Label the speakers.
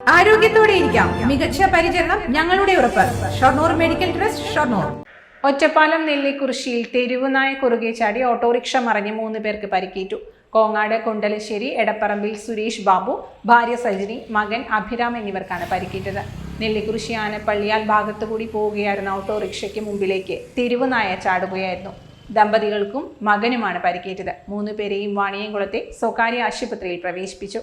Speaker 1: ആരോഗ്യത്തോടെ ഇരിക്കാം. മികച്ച പരിചരണം ഞങ്ങളുടെ ഉറപ്പ്. Shoranur medical trust Shoranur.
Speaker 2: Ottapalam നെല്ലിക്കുറിശ്ശിയിൽ തെരുവുനായ കുറുകെ ചാടി ഓട്ടോറിക്ഷ മറിഞ്ഞ് മൂന്ന് പേർക്ക് പരിക്കേറ്റു. കോങ്ങാട് കുണ്ടലശ്ശേരി എടപ്പറമ്പിൽ സുരേഷ് ബാബു ഭാര്യ സജിനി മകൻ അഭിരാം എന്നിവർക്കാണ് പരിക്കേറ്റത്. നെല്ലിക്കുറിശി ആനപ്പള്ളിയാൽ ഭാഗത്തുകൂടി പോവുകയായിരുന്ന ഓട്ടോറിക്ഷയ്ക്ക് മുമ്പിലേക്ക് തെരുവുനായ ചാടുകയായിരുന്നു. ദമ്പതികൾക്കും മകനുമാണ് പരിക്കേറ്റത്. മൂന്ന് പേരെയും വാണിയംകുളത്തെ സ്വകാര്യ ആശുപത്രിയിൽ പ്രവേശിപ്പിച്ചു.